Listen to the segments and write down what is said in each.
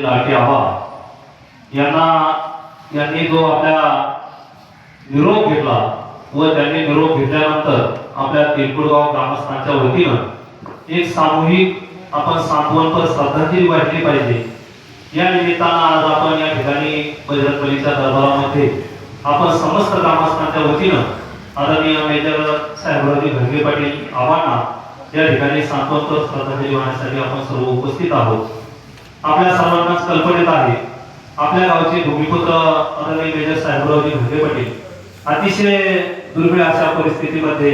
ते लाटे आबा यांना यांनी जो आपल्या निरोप घेतला व त्यांनी निरोप घेतल्यानंतर आपल्या तेलकुडगाव ग्रामस्थांच्या वतीनं एक सामूहिक आपण सांत्वनपर श्रद्धांजली वाटली पाहिजे. या निमित्तानं आज आपण या ठिकाणी बजरंगबलीच्या दरबारामध्ये आपण समस्त ग्रामस्थांच्या वतीनं आदरणीय मेजर साहेबराजी घरगे पाटील आव्हाना या ठिकाणी सांत्वनपर श्रद्धांजली वाहण्यासाठी आपण सर्व उपस्थित आहोत. आपल्या सर्वांनाच कल्पनेत आहे. आपल्या गावचे भूमिपुत्र आदरणीय मेजर साहेबरावजी घरगे पटेल. अतिशय दुर्मिळ अशा परिस्थितीमध्ये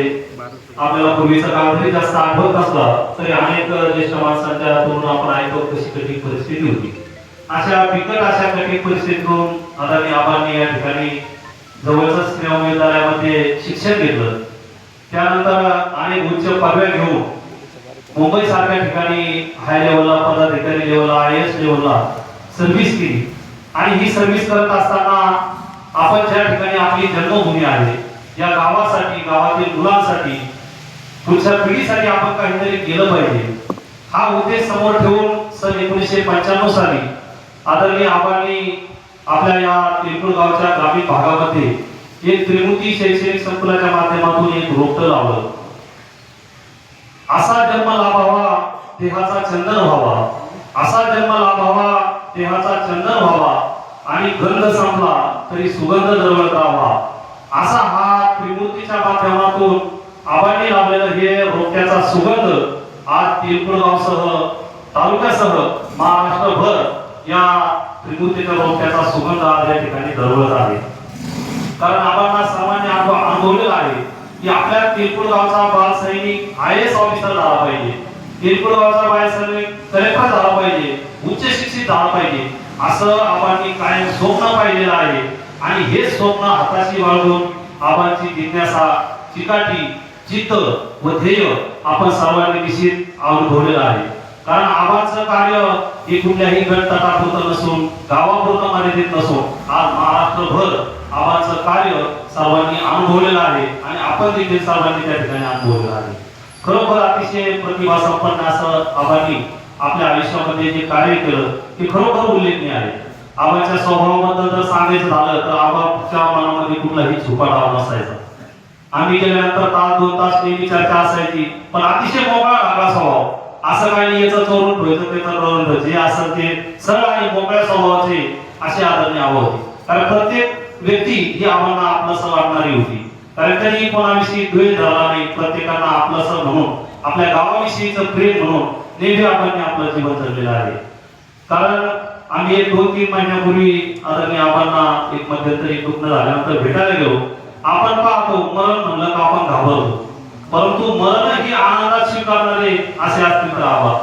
आपल्याला पूर्वीचा काळ जरी जास्त आठवत असला तरी अनेक ज्येष्ठ माणसांच्या तोंडून आपण ऐकतो कशी कठीण परिस्थिती होती. अशा बिकट अशा कठीण परिस्थितीतून आदरणीय आबांनी या ठिकाणी जवळच क्रिया विद्यालयामध्ये शिक्षण घेतलं. त्यानंतर अनेक उच्च पदव्या घेऊन मुंबई सारख्या ठिकाणी हाय लेवलला पदाधिकारी लेवलला आय एस लेवलला सर्व्हिस केली. आणि ही सर्व्हिस करत असताना आपण ज्या ठिकाणी आपली जन्मभूमी आहे या गावासाठी गावातील मुलांसाठी पुढच्या पिढीसाठी आपण काहीतरी केलं पाहिजे. हा उद्देश समोर ठेवून सन एकोणीसशे पंच्याण्णव साली आदरणीय आबांनी आपल्या या तिरपूर गावच्या ग्रामीण भागामध्ये एक त्रिमुखी शैक्षणिक संकुलाच्या माध्यमातून एक रोपटं लावलं. असा जन्म लाभावा देहाचा चंदन व्हावा. असा जन्म लाभावा देहाचा चंदन व्हावा. आणि गंध संपला तरी सुगंध जवळ राहावा. असा हा त्रिमूर्तीच्या माध्यमातून आबांनी लावलेलं हे रोपट्याचा सुगंध आज तिरपुरगावसह तालुक्यासह महाराष्ट्रभर या त्रिमूर्तीच्या रोपट्याचा सुगंध आज या ठिकाणी दरवळत आहे. कारण आबांना सर्वांनी अनुभवलेला आहे. की आपल्या तिरपूर गावचा बाल सैनिक आय एस ऑफिसर झाला पाहिजे. तिरपूर गावचा बाल सैनिक कलेक्टर झाला पाहिजे. उच्च शिक्षित झाला पाहिजे. असं आबांनी कायम स्वप्न पाहिलेलं आहे. आणि हे स्वप्न हाताशी बाळगून आबांची जिज्ञासा चिकाटी चित्त व ध्येय आपण सर्वांनी निश्चित अनुभवलेलं आहे. कारण आबांचं कार्य हे कुठल्याही गट तटापुरतं नसून गावापुरतं मर्यादित नसून आज महाराष्ट्रभर आबांचं कार्य सर्वांनी अनुभवलेलं आहे आणि आपण देखील सर्वांनी त्या ठिकाणी अनुभवलेलं आहे. खरोखर अतिशय प्रतिभा संपन्न असं आबांनी आपल्या आयुष्यामध्ये जे कार्य केलं ते खरोखर उल्लेखनीय आहे. आबाच्या स्वभावाबद्दल जर सांगायचं झालं तर आबाच्या मनामध्ये कुठलाही छुपाडावा नसायचा. आम्ही गेल्यानंतर तास दोन तास नेहमी चर्चा असायची पण अतिशय मोकळा आपला स्वभाव. असं काही याचा चोरून ठेवायचं त्याचा करून ठेवायचं जे असं ते सरळ आणि मोकळ्या स्वभावाचे असे आदरणीय आव होते. कारण प्रत्येक व्यक्ती ही आम्हाला आपलंस वाटणारी होती. कारण तरी कोणाविषयी द्वेष झाला नाही प्रत्येकांना आपलंस म्हणून आपल्या गावाविषयीचं प्रेम म्हणून नेहमी आपण आपलं जीवन जगलेलं आहे. कारण आम्ही एक दोन तीन महिन्यापूर्वी आदरणीय आबांना एक मध्यंतरी दुखणं झाल्यानंतर भेटायला गेलो. आपण पाहतो मरण म्हणलं का आपण घाबरतो. परंतु मरण ही आनंदात स्वीकारणारे असे असतील तर आबा.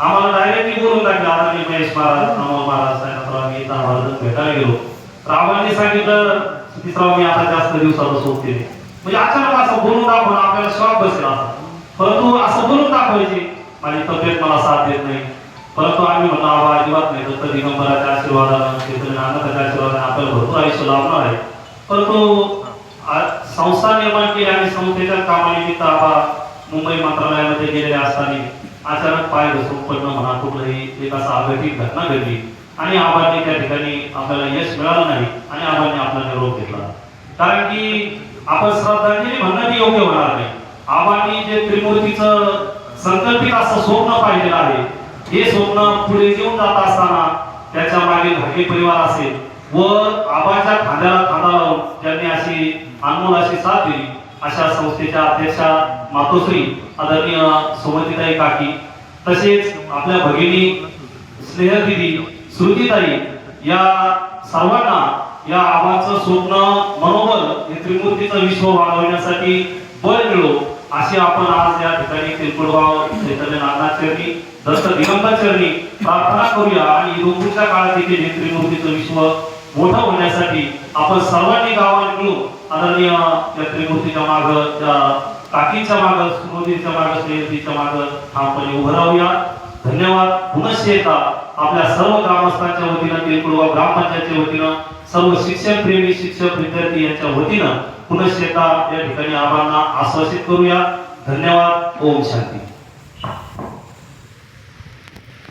आम्हाला डायरेक्टली बोलून टाकले आदरणीय महेश महाराज अमोल महाराज साहेब आम्ही इथं भेटायला गेलो रावणाने सांगितलं सतीशराव मी आता जास्त दिवसाला सोडते. म्हणजे अचानक असं बोलून दाखवून आपल्याला शॉक बसेल असं. परंतु असं बोलून दाखवायचे माझी तब्येत मला साथ देत नाही. परंतु आम्ही म्हणतो आबा अजिबात नाही दत्त दिगंबराच्या आशीर्वादानं चैतन्य नानकाच्या आपल्याला भरपूर आयुष्य लाभणार आहे. परंतु आज संस्था निर्माण केली आणि संस्थेच्या कामानिमित्त आबा मुंबई मंत्रालयामध्ये गेलेले असताना अचानक पाय घसरून पडणं म्हणा कुठलंही एक असा अघटित घटना घडली. आणि आबांनी त्या ठिकाणी आपल्याला यश मिळालं नाही आणि आबांनी आपला निरोप घेतला. कारण की आपण श्रद्धांजली म्हणणं योग्य होणार नाही. आबांनी जे त्रिमूर्तीचं संकल्पित असं स्वप्न पाहिलेलं आहे हे स्वप्न पुढे घेऊन जात असताना त्याच्यामागे धागे परिवार असेल व आबाच्या खांद्याला खांदा लावून ज्यांनी अशी अनमोल अशी साथ दिली. अशा संस्थेच्या अध्यक्षा मातोश्री आदरणीय सुमतीताई काकी तसेच आपल्या भगिनी स्नेहदिदी श्रुतीताई या सर्वांना या आबाचं स्वप्न मनोबल हे त्रिमूर्तीचं विश्व वाढवण्यासाठी बळ मिळो अशी आपण आज या ठिकाणी तिरकुडगाव चैतन्य नागनाथ चरणी दत्त दिगंबर चरणी प्रार्थना करूया आणि इथून काळात देखील हे त्रिमूर्तीचं विश्व मोठं होण्यासाठी आपण सर्वांनी गावात मिळून आदरणीय त्या त्रिमूर्तीच्या माग त्या काकीच्या माग स्मृतीच्या माग स्नेहतीच्या माग ठामपणे उभं राहूया. धन्यवाद. पुनश्च एकदा आपल्या सर्व ग्रामस्थांच्या वतीनं तिरकुडगाव ग्रामपंचायतच्या वतीनं सर्व शिक्षण प्रेमी शिक्षक विद्यार्थी यांच्या वतीनं पुनश्च एकदा या ठिकाणी आबांना आश्वासित करूया. धन्यवाद. ओम शांती.